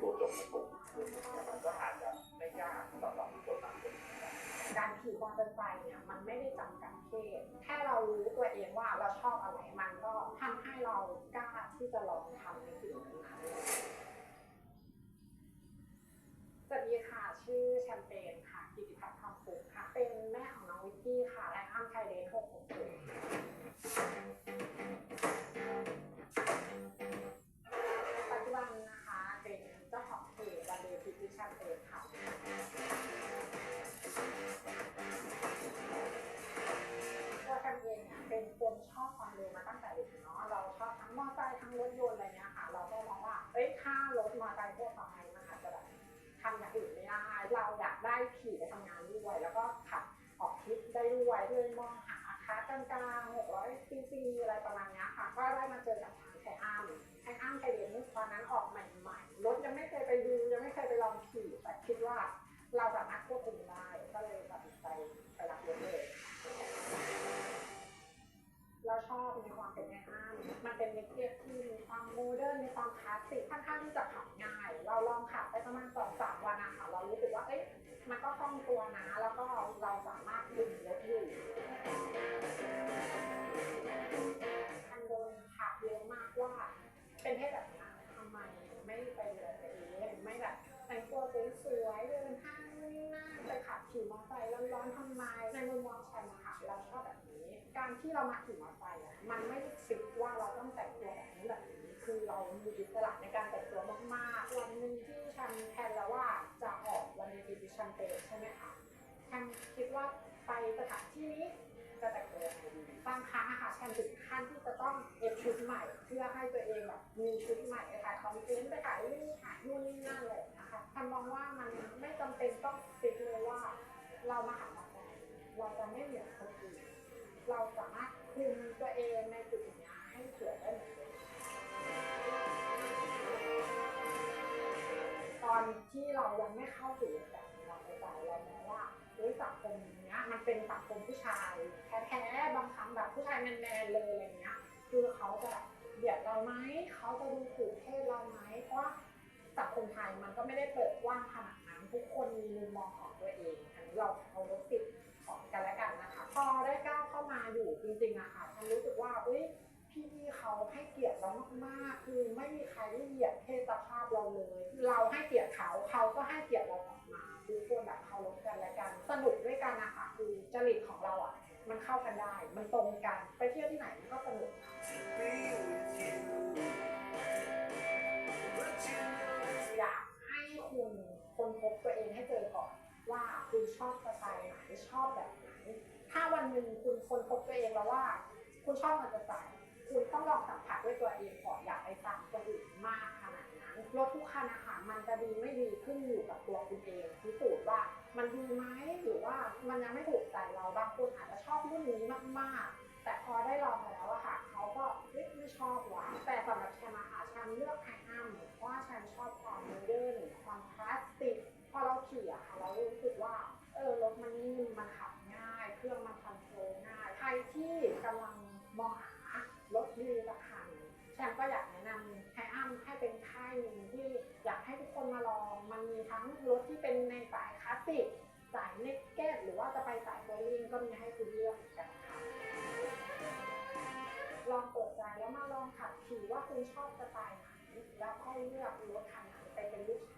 ตัวจบในกลุ่มมันก็อาจจะไม่ยากสำหรับคนบางคนการขี่มอเตอร์ไซค์เนี่ยมันไม่ได้จำกัดเพศแค่เรารู้ตัวเองว่าเราชอบอะไรมันก็ทำให้เรากล้าที่จะลองทำในสิ่งนั้นสวัสดีค่ะ ชื่อแชมเปญค่ะ กิติพัฒน์ทองสุขค่ะ เป็นแม่ของน้องวิกกี้ค่ะ ตอนนั้นออกใหม่ๆรถยังไม่เคยไปดูยังไม่เคยไปลองขี่แต่คิดว่าเราสามารถควบคุมได้ก็เลยตัดสินใจไปรับรถเลยเราชอบในความเป็นไงอ้ามมันเป็นเมเทียที่มีความโมเดิร์นมีความคลาสสิกค่อนข้างที่จะขับง่าย เราลองขับไปประมาณสองสามวันนะคะเรารู้สึกว่าเอ๊ะมันก็คล่อง ขี่มอเตอร์ไซค์ร้อนๆทำไมในมุมมองฉันนะคะเราชอบแบบนี้ การที่เรามาขี่มอเตอร์ไซค์อะมันไม่ได้ฟิกว่าเราต้องแต่งตัวแบบนี้แบบนี้ คือเรามีอิสระในการแต่งตัวมากๆ วันหนึ่งที่ฉันแพลนแล้วว่าจะออกวันดีดิชันเตใช่ไหมคะฉันคิดว่าไปสถานที่นี้จะแต่งตัวยังไงดีบางครั้งอะค่ะฉันถึงขั้นที่จะต้องเอฟชุดใหม่ เพื่อให้ตัวเองแบบมีชุดใหม่ไปถ่ายคอนเทนต์ไปถ่ายนี่ถ่ายนู่นนี่นั่นเลยนะคะฉันมองว่ามันไม่จำเป็นต้องฟิก เลยว่าเรามาหาอะไรเราจะไม่เหมือนคนอื่นเราสามารถคุมตัวเองในจุดนี้ให้สวยได้เหมือนตอนที่เรายังไม่เข้าสู่วงการเราไปใจเรามองว่าเฮ้ยสังคมเนี้ยมันเป็นสังคมผู้ชายแท้ๆบางครั้งแบบผู้ชายแมนๆเลยอะไรเงี้ยคือเขาจะแบบเบียดเราไหมเขาจะดูถูกเพศเราไหมเพราะสังคมไทยมันก็ไม่ได้เปิดกว้างขนาดนั้นทุกคนมีมุมมองของตัวเองอันนี้ เราเคารพสิทธิ์ของกันและกันนะคะพอได้ก้าวเข้ามาอยู่จริงๆอะค่ะฉันรู้สึกว่าเอ้ยพี่เขาให้เกียรติเรามากๆ คือไม่มีใครได้เหยียดเพศสภาพเราเลย เราให้เกียรติเขาเขาก็ให้เกียรติเรากลับมาคือควรแบบเคารพกันและกันสนุกด้วยกันนะคะคือจริตของเราอะมันเข้ากันได้ มันตรงกัน ไปเที่ยวที่ไหนมันก็สนุกอยากให้คุณคนพบตัวเองให้เจอก่อน ว่าคุณชอบสไตล์ไหนชอบแบบไหน ถ้าวันหนึ่งคุณคนพบตัวเองแล้วว่า คุณชอบมอเตอร์ไซค์คุณต้องลองสัมผัสด้วยตัวเองก่อนอย่าไปตามคนอื่นมากขนาดนั้นรถทุกคันนะคะมันจะดีไม่ดีขึ้นอยู่กับตัวคุณเองพิสูจน์ว่ามันดีไหมหรือว่ามันยังไม่ถูกใจเราบางคนอาจจะชอบรุ่นนี้มากๆ แต่พอได้ลอง รที่กำลังมองหารถดีสักคันแชมก็อยากแนะนำไทอัมให้เป็นค่ายหนึ่งที่อยากให้ทุกคนมาลอง มันมีทั้งรถที่เป็นในสายคลาสสิกสายเนกเก็ตหรือว่าจะไปสายโบลิ่งก็มีให้คุณเลือกกันค่ะลองเปิดใจแล้วมาลองขับขี่ว่าคุณชอบสไตล์ไหนแล้วค่อยเลือกรถคันไหนไปเป็นลูกค้า